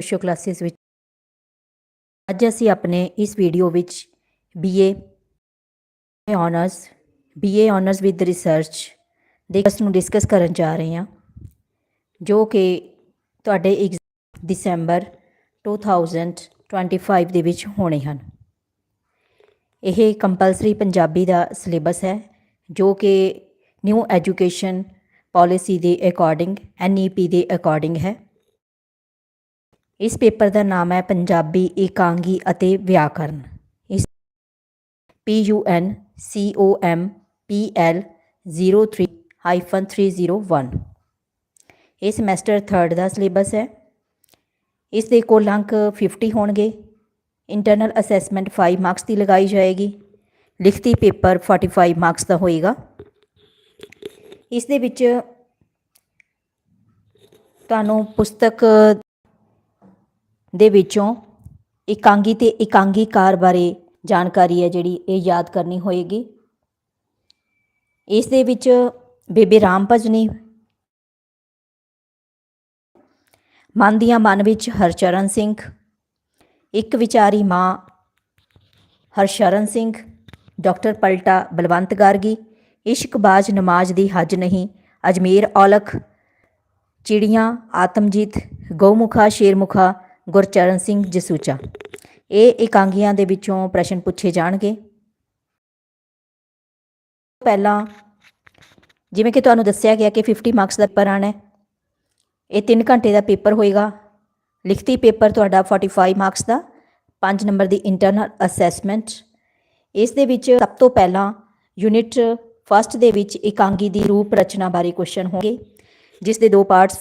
Show classes ਵਿੱਚ। ਅੱਜ ਅਸੀਂ ਆਪਣੇ ਇਸ ਵੀਡੀਓ ਵਿੱਚ BA honours BA honours with research ਦੇ ਕੋਰਸ ਨੂੰ ਡਿਸਕਸ ਕਰਨ ਜਾ ਰਹੇ ਹਾਂ, ਜੋ ਕਿ ਤੁਹਾਡੇ ਐਗਜ਼ਾਮ ਦਸੰਬਰ 2025 ਦੇ ਵਿੱਚ ਹੋਣੇ ਹਨ। ਇਹ ਕੰਪਲਸਰੀ ਪੰਜਾਬੀ ਦਾ ਸਿਲੇਬਸ ਹੈ, ਜੋ ਕਿ ਨਿਊ ਐਜੂਕੇਸ਼ਨ ਪਾਲਿਸੀ ਦੇ ਅਕੋਰਡਿੰਗ ਐਨਈਪੀ ਦੇ ਅਕੋਰਡਿੰਗ ਹੈ। ਇਸ ਪੇਪਰ ਦਾ ਨਾਮ ਹੈ ਪੰਜਾਬੀ ਇਕਾਂਗੀ ਅਤੇ ਵਿਆਕਰਨ। ਇਸ P U N C O M P L 03 hyphen 301 ਇਹ ਸਮੈਸਟਰ 3rd ਦਾ ਸਿਲੇਬਸ ਹੈ। ਇਸ ਦੇ ਕੋਲ ਅੰਕ 50 ਹੋਣਗੇ। ਇੰਟਰਨਲ ਅਸੈਸਮੈਂਟ 5 ਮਾਰਕਸ ਦੀ ਲਗਾਈ ਜਾਏਗੀ। ਲਿਖਤੀ ਪੇਪਰ 45 ਮਾਰਕਸ ਦਾ ਹੋਏਗਾ। ਇਸ ਦੇ ਵਿੱਚ ਤੁਹਾਨੂੰ ਪੁਸਤਕ ਦੇ ਵਿੱਚੋਂ ਇਕਾਂਗੀ ਤੇ ਇਕਾਂਗੀਕਾਰ ਬਾਰੇ ਜਾਣਕਾਰੀ ਹੈ ਜਿਹੜੀ ਇਹ ਯਾਦ ਕਰਨੀ ਹੋਏਗੀ। ਇਸ ਦੇ ਵਿੱਚ ਬੇਬੇ ਰਾਮ ਭਜਨੀ ਮਨ ਦੀਆਂ ਮਨ ਵਿੱਚ ਹਰਚਰਨ ਸਿੰਘ, ਇੱਕ ਵਿਚਾਰੀ ਮਾਂ ਹਰਸ਼ਰਨ ਸਿੰਘ, ਡਾਕਟਰ ਪਲਟਾ ਬਲਵੰਤ ਗਾਰਗੀ, ਇਸ਼ਕ ਬਾਜ਼ ਨਮਾਜ਼ ਦੀ ਹੱਜ ਨਹੀਂ, ਅਜਮੇਰ ਔਲਖ, ਚਿੜੀਆਂ ਆਤਮਜੀਤ, ਗਊਮੁਖਾ ਸ਼ੇਰਮੁਖਾ ਗੁਰਚਰਨ ਸਿੰਘ ਜਸੂਚਾ। ਇਹ ਇਕਾਂਗੀਆਂ ਦੇ ਵਿੱਚੋਂ ਪ੍ਰਸ਼ਨ ਪੁੱਛੇ ਜਾਣਗੇ। ਪਹਿਲਾਂ, ਜਿਵੇਂ ਕਿ ਤੁਹਾਨੂੰ ਦੱਸਿਆ ਗਿਆ ਕਿ 50 ਮਾਰਕਸ ਦਾ ਪੇਪਰ ਆਣਾ ਹੈ, ਇਹ 3 ਘੰਟੇ ਦਾ ਪੇਪਰ ਹੋਏਗਾ। ਲਿਖਤੀ ਪੇਪਰ ਤੁਹਾਡਾ 45 ਮਾਰਕਸ ਦਾ 5 ਨੰਬਰ ਦੀ ਇੰਟਰਨਲ ਅਸੈਸਮੈਂਟ ਇਸ ਦੇ ਵਿੱਚ ਸਭ ਤੋਂ ਪਹਿਲਾਂ ਯੂਨਿਟ ਫਸਟ ਦੇ ਵਿੱਚ ਇਕਾਂਗੀ ਦੀ ਰੂਪ ਰਚਨਾ ਬਾਰੇ ਕੁਐਸਚਨ ਹੋਣਗੇ, ਜਿਸ ਦੇ ਦੋ ਪਾਰਟਸ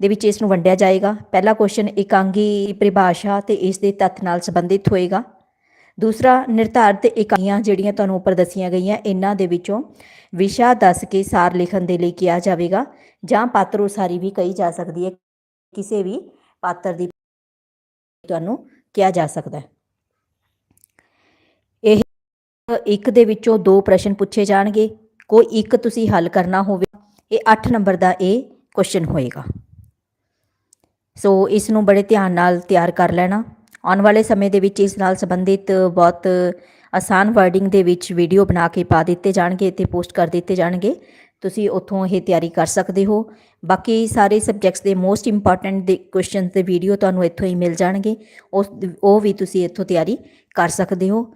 ਦੇ ਵਿੱਚ ਇਸ ਨੂੰ ਵੰਡਿਆ ਜਾਏਗਾ। ਪਹਿਲਾ ਕੁਐਸਚਨ ਇਕਾਂਗੀ ਪਰਿਭਾਸ਼ਾ ਤੇ ਇਸ ਦੇ ਤੱਤ ਨਾਲ ਸੰਬੰਧਿਤ ਹੋਏਗਾ। ਦੂਸਰਾ, ਨਿਰਧਾਰਿਤ ਇਕਾਈਆਂ ਜਿਹੜੀਆਂ ਤੁਹਾਨੂੰ ਉੱਪਰ ਦੱਸੀਆਂ ਗਈਆਂ, ਇਹਨਾਂ ਦੇ ਵਿੱਚੋਂ ਵਿਸ਼ਾ ਦੱਸ ਕੇ ਸਾਰ ਲਿਖਣ ਦੇ ਲਈ ਕਿਹਾ ਜਾਵੇਗਾ, ਜਾਂ ਪਾਤਰ ਉਸਾਰੀ ਵੀ ਕਹੀ ਜਾ ਸਕਦੀ ਹੈ। ਕਿਸੇ ਵੀ ਪਾਤਰ ਦੀ ਤੁਹਾਨੂੰ ਕਿਹਾ ਜਾ ਸਕਦਾ ਹੈ। ਇਹ ਇੱਕ ਦੇ ਵਿੱਚੋਂ ਦੋ ਪ੍ਰਸ਼ਨ ਪੁੱਛੇ ਜਾਣਗੇ। ਕੋਈ ਇੱਕ ਤੁਸੀਂ ਹੱਲ ਕਰਨਾ ਹੋਵੇ, ਇਹ 8 ਨੰਬਰ ਦਾ ਇਹ ਕੁਐਸਚਨ ਹੋਏਗਾ। ਸੋ ਇਸ ਨੂੰ ਬੜੇ ਧਿਆਨ ਨਾਲ ਤਿਆਰ ਕਰ ਲੈਣਾ। ਆਉਣ ਵਾਲੇ ਸਮੇਂ ਦੇ ਵਿੱਚ ਇਸ ਨਾਲ ਸੰਬੰਧਿਤ ਬਹੁਤ ਆਸਾਨ ਵਰਡਿੰਗ ਦੇ ਵਿੱਚ ਵੀਡੀਓ ਬਣਾ ਕੇ ਪਾ ਦਿੱਤੇ ਜਾਣਗੇ ਤੇ ਪੋਸਟ ਕਰ ਦਿੱਤੇ ਜਾਣਗੇ। ਤੁਸੀਂ ਉੱਥੋਂ ਇਹ ਤਿਆਰੀ ਕਰ ਸਕਦੇ ਹੋ। ਬਾਕੀ ਸਾਰੇ ਸਬਜੈਕਟਸ ਦੇ ਮੋਸਟ ਇੰਪੋਰਟੈਂਟ ਦੇ ਕੁਐਸਚਨਸ ਦੇ ਵੀਡੀਓ ਤੁਹਾਨੂੰ ਇੱਥੋਂ ਹੀ ਮਿਲ ਜਾਣਗੇ। ਉਸ ਉਹ ਵੀ ਤੁਸੀਂ ਇੱਥੋਂ ਤਿਆਰੀ ਕਰ ਸਕਦੇ ਹੋ।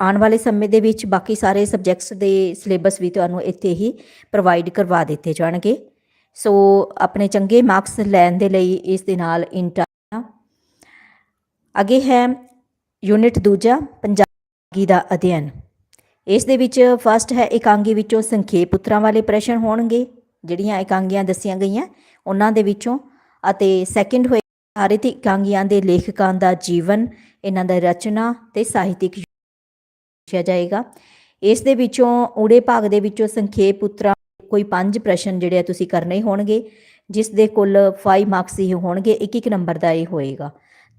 ਆਉਣ ਵਾਲੇ ਸਮੇਂ ਦੇ ਵਿੱਚ ਬਾਕੀ ਸਾਰੇ ਸਬਜੈਕਟਸ ਦੇ ਸਿਲੇਬਸ ਵੀ ਤੁਹਾਨੂੰ ਇੱਥੇ ਹੀ ਪ੍ਰੋਵਾਈਡ ਕਰਵਾ ਦਿੱਤੇ ਜਾਣਗੇ। ਸੋ ਆਪਣੇ ਚੰਗੇ ਮਾਰਕਸ ਲੈਣ ਦੇ ਲਈ ਇਸ ਦੇ ਨਾਲ ਇੰਟਰ ਅੱਗੇ ਹੈ ਯੂਨਿਟ ਦੂਜਾ, ਪੰਜਾਬੀ ਦਾ ਅਧਿਐਨ। ਇਸ ਦੇ ਵਿੱਚ ਫਸਟ ਹੈ ਇਕਾਂਗੀ ਵਿੱਚੋਂ ਸੰਖੇਪ ਉਤਰਾਂ ਵਾਲੇ ਪ੍ਰਸ਼ਨ ਹੋਣਗੇ, ਜਿਹੜੀਆਂ ਇਕਾਂਗੀਆਂ ਦੱਸੀਆਂ ਗਈਆਂ, ਉਹਨਾਂ ਦੇ ਵਿੱਚੋਂ। ਅਤੇ ਸੈਕਿੰਡ ਹੋਏ ਆਰਿਤ ਇਕਾਂਗੀਆਂ ਦੇ ਲੇਖਕਾਂ ਦਾ ਜੀਵਨ, ਇਹਨਾਂ ਦਾ ਰਚਨਾ ਤੇ ਸਾਹਿਤਿਕ ਪੁੱਛਿਆ ਜਾਏਗਾ। ਇਸ ਦੇ ਵਿੱਚੋਂ, ਊੜੇ ਭਾਗ ਦੇ ਵਿੱਚੋਂ ਸੰਖੇਪ ਉਤਰਾਂ ਕੋਈ ਪੰਜ ਪ੍ਰਸ਼ਨ ਜਿਹੜੇ ਆ ਤੁਸੀਂ ਕਰਨੇ ਹੋਣਗੇ, ਜਿਸ ਦੇ ਕੁੱਲ 5 ਮਾਰਕਸ ਹੀ ਹੋਣਗੇ ਇੱਕ ਇੱਕ ਨੰਬਰ ਦਾ ਇਹ ਹੋਏਗਾ।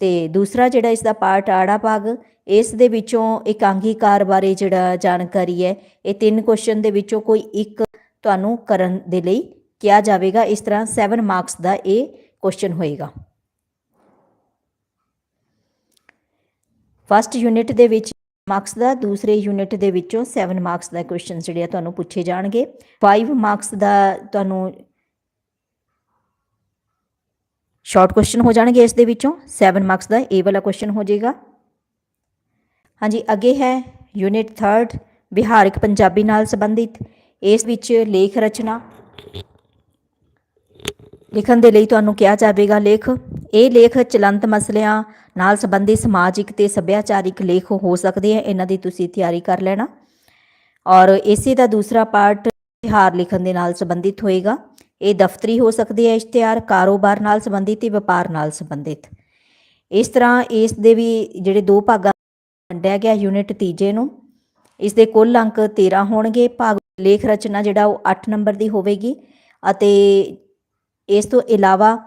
ਤੇ ਦੂਸਰਾ ਜਿਹੜਾ ਇਸ ਦਾ ਪਾਰਟ ਆੜਾ ਭਾਗ, ਇਸ ਦੇ ਵਿੱਚੋਂ ਇਕਾਂਗੀਕਾਰ ਬਾਰੇ ਜਿਹੜਾ ਜਾਣਕਾਰੀ ਹੈ, ਇਹ ਤਿੰਨ ਕੁਐਸਚਨ ਦੇ ਵਿੱਚੋਂ ਕੋਈ ਇੱਕ ਤੁਹਾਨੂੰ ਕਰਨ ਦੇ ਲਈ ਕਿਹਾ ਜਾਵੇਗਾ। ਇਸ ਤਰ੍ਹਾਂ 7 ਮਾਰਕਸ ਦਾ ਇਹ ਕੁਐਸਚਨ ਹੋਏਗਾ। ਫਸਟ ਯੂਨਿਟ ਦੇ ਵਿੱਚ ਮਾਰਕਸ ਦਾ ਦੂਸਰੇ ਯੂਨਿਟ ਦੇ ਵਿੱਚੋਂ 7 ਮਾਰਕਸ ਦਾ ਕੁਐਸਚਨ ਜਿਹੜੇ ਆ ਤੁਹਾਨੂੰ ਪੁੱਛੇ ਜਾਣਗੇ। 5 ਮਾਰਕਸ ਦਾ ਤੁਹਾਨੂੰ ਸ਼ਾਰਟ ਕੁਐਸਚਨ ਹੋ ਜਾਣਗੇ ਇਸ ਦੇ ਵਿੱਚੋਂ। 7 ਮਾਰਕਸ ਦਾ ਇਹ ਵਾਲਾ ਕੁਐਸਚਨ ਹੋ ਜਾਏਗਾ। ਹਾਂਜੀ, ਅੱਗੇ ਹੈ ਯੂਨਿਟ 3rd ਵਿਹਾਰਿਕ ਪੰਜਾਬੀ ਨਾਲ ਸੰਬੰਧਿਤ। ਇਸ ਵਿੱਚ ਲੇਖ ਰਚਨਾ। ਲਿਖਣ ਦੇ ਲਈ ਤੁਹਾਨੂੰ ਕਿਹਾ ਜਾਵੇਗਾ, ਲੇਖ। ਇਹ ਲੇਖ ਚਲੰਤ ਮਸਲਿਆਂ ਨਾਲ ਸੰਬੰਧਿਤ ਸਮਾਜਿਕ ਤੇ ਸੱਭਿਆਚਾਰਿਕ ਲੇਖ ਹੋ ਸਕਦੇ ਆ ਇਹਨਾਂ ਦੀ ਤੁਸੀਂ ਤਿਆਰੀ ਕਰ ਲੈਣਾ। ਔਰ ਇਸੇ ਦਾ ਦੂਸਰਾ ਪਾਰਟ ਇਸ਼ਤਿਹਾਰ ਲਿਖਣ ਦੇ ਨਾਲ ਸੰਬੰਧਿਤ ਹੋਏਗਾ। ਇਹ ਦਫ਼ਤਰੀ ਹੋ ਸਕਦੇ ਆ ਇਸ਼ਤਿਹਾਰ, ਕਾਰੋਬਾਰ ਨਾਲ ਸੰਬੰਧਿਤ ਤੇ ਵਪਾਰ ਨਾਲ ਸੰਬੰਧਿਤ। ਇਸ ਤਰ੍ਹਾਂ ਇਸ ਦੇ ਵੀ ਜਿਹੜੇ ਦੋ ਭਾਗਾਂ ਵੰਡਿਆ ਗਿਆ, ਯੂਨਿਟ ਤੀਜੇ ਨੂੰ। ਇਸ ਦੇ ਕੁੱਲ ਅੰਕ 13 ਹੋਣਗੇ। ਭਾਗ ਲੇਖ ਰਚਨਾ ਜਿਹੜਾ ਉਹ 8 ਨੰਬਰ ਦੀ ਹੋਵੇਗੀ ਅਤੇ ਇਸ ਤੋਂ ਇਲਾਵਾ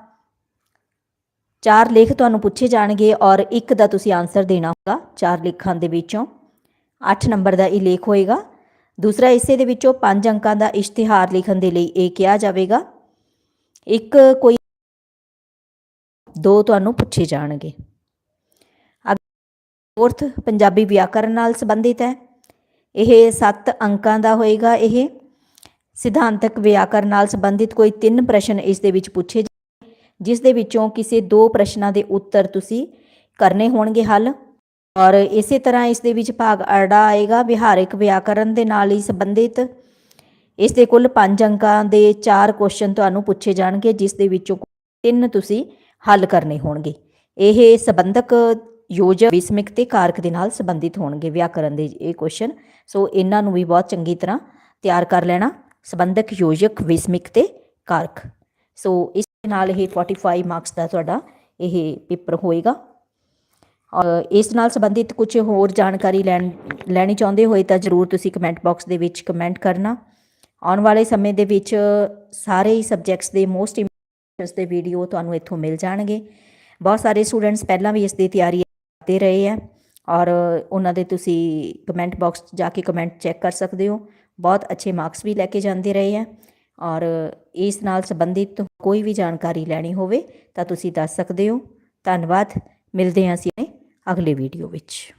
ਚਾਰ ਲੇਖ ਤੁਹਾਨੂੰ ਪੁੱਛੇ ਜਾਣਗੇ ਔਰ ਇੱਕ ਦਾ ਤੁਸੀਂ ਆਨਸਰ ਦੇਣਾ ਹੋਗਾ ਚਾਰ ਲੇਖਾਂ ਦੇ ਵਿੱਚੋਂ। 8 ਨੰਬਰ ਦਾ ਇਹ ਲੇਖ ਹੋਏਗਾ। ਦੂਸਰਾ ਇਸੇ ਦੇ ਵਿੱਚੋਂ 5 ਅੰਕਾਂ ਦਾ ਇਸ਼ਤਿਹਾਰ ਲਿਖਣ ਦੇ ਲਈ ਇਹ ਕਿਹਾ ਜਾਵੇਗਾ। ਇੱਕ ਕੋਈ ਦੋ ਤੁਹਾਨੂੰ ਪੁੱਛੇ ਜਾਣਗੇ। ਫੋਰਥ ਪੰਜਾਬੀ ਵਿਆਕਰਨ ਨਾਲ ਸੰਬੰਧਿਤ ਹੈ। ਇਹ 7 ਅੰਕਾਂ ਦਾ ਹੋਏਗਾ ਇਹ। ਸਿਧਾਂਤਕ ਵਿਆਕਰਨ ਨਾਲ ਸੰਬੰਧਿਤ ਕੋਈ ਤਿੰਨ ਪ੍ਰਸ਼ਨ ਇਸ ਦੇ ਵਿੱਚ ਪੁੱਛੇ ਜਾਣਗੇ, ਜਿਸ ਦੇ ਵਿੱਚੋਂ ਕਿਸੇ ਦੋ ਪ੍ਰਸ਼ਨਾਂ ਦੇ ਉੱਤਰ ਤੁਸੀਂ ਕਰਨੇ ਹੋਣਗੇ ਹੱਲ। ਔਰ ਇਸੇ ਤਰ੍ਹਾਂ ਇਸ ਦੇ ਵਿੱਚ ਭਾਗ ਅੜਾ ਆਏਗਾ। ਵਿਹਾਰਿਕ ਵਿਆਕਰਨ ਦੇ ਨਾਲ ਹੀ ਸੰਬੰਧਿਤ। ਇਸ ਦੇ ਕੁੱਲ 5 ਅੰਕਾਂ ਦੇ 4 ਕੁਐਸਚਨ ਤੁਹਾਨੂੰ ਪੁੱਛੇ ਜਾਣਗੇ ਜਿਸ ਦੇ ਵਿੱਚੋਂ ਤਿੰਨ ਤੁਸੀਂ ਹੱਲ ਕਰਨੇ ਹੋਣਗੇ। ਇਹ ਸੰਬੰਧਕ ਯੋਜਕ ਵਿਸਮਿਕ ਤੇ ਕਾਰਕ ਦੇ ਨਾਲ ਸੰਬੰਧਿਤ ਹੋਣਗੇ ਵਿਆਕਰਨ ਦੇ ਇਹ ਕੁਐਸਚਨ ਸੋ ਇਹਨਾਂ ਨੂੰ ਵੀ ਬਹੁਤ ਚੰਗੀ ਤਰ੍ਹਾਂ ਤਿਆਰ ਕਰ ਲੈਣਾ। ਸੰਬੰਧਕ ਯੋਜਕ ਵਿਸਮਿਕ ਤੇ ਕਾਰਕ। ਸੋ ਇਸ ਨਾਲ ਇਹ 45 ਮਾਰਕਸ ਦਾ ਤੁਹਾਡਾ ਇਹ ਪੇਪਰ ਹੋਏਗਾ। ਔਰ ਇਸ ਨਾਲ ਸੰਬੰਧਿਤ ਕੁਝ ਹੋਰ ਜਾਣਕਾਰੀ ਲੈਣ, ਲੈਣੀ ਚਾਹੁੰਦੇ ਹੋਏ ਤਾਂ ਜਰੂਰ ਤੁਸੀਂ ਕਮੈਂਟ ਬਾਕਸ ਦੇ ਵਿੱਚ ਕਮੈਂਟ ਕਰਨਾ। ਆਉਣ ਵਾਲੇ ਸਮੇਂ ਦੇ ਵਿੱਚ ਸਾਰੇ ਹੀ ਸਬਜੈਕਟਸ ਦੇ ਮੋਸਟ ਇੰਪੋਰਟੈਂਟਸ ਦੇ ਵੀਡੀਓ ਤੁਹਾਨੂੰ ਇੱਥੋਂ ਮਿਲ ਜਾਣਗੇ। ਬਹੁਤ ਸਾਰੇ ਸਟੂਡੈਂਟਸ ਪਹਿਲਾਂ ਵੀ ਇਸ ਦੀ ਤਿਆਰੀ ਕਰਦੇ ਰਹੇ ਆ ਔਰ ਉਹਨਾਂ ਦੇ ਤੁਸੀਂ ਕਮੈਂਟ ਬਾਕਸ ਜਾ ਕੇ ਕਮੈਂਟ ਚੈੱਕ ਕਰ ਸਕਦੇ ਹੋ। ਬਹੁਤ ਅੱਛੇ ਮਾਰਕਸ ਵੀ ਲੈ ਕੇ ਜਾਂਦੇ ਰਹੇ ਆ ਔਰ ਇਸ ਨਾਲ ਸੰਬੰਧਿਤ ਕੋਈ ਵੀ ਜਾਣਕਾਰੀ ਲੈਣੀ ਹੋਵੇ ਤਾਂ ਤੁਸੀਂ ਦੱਸ ਸਕਦੇ ਹੋ। ਧੰਨਵਾਦ। ਮਿਲਦੇ ਹਾਂ ਅਸੀਂ ਅਗਲੇ ਵੀਡੀਓ ਵਿੱਚ।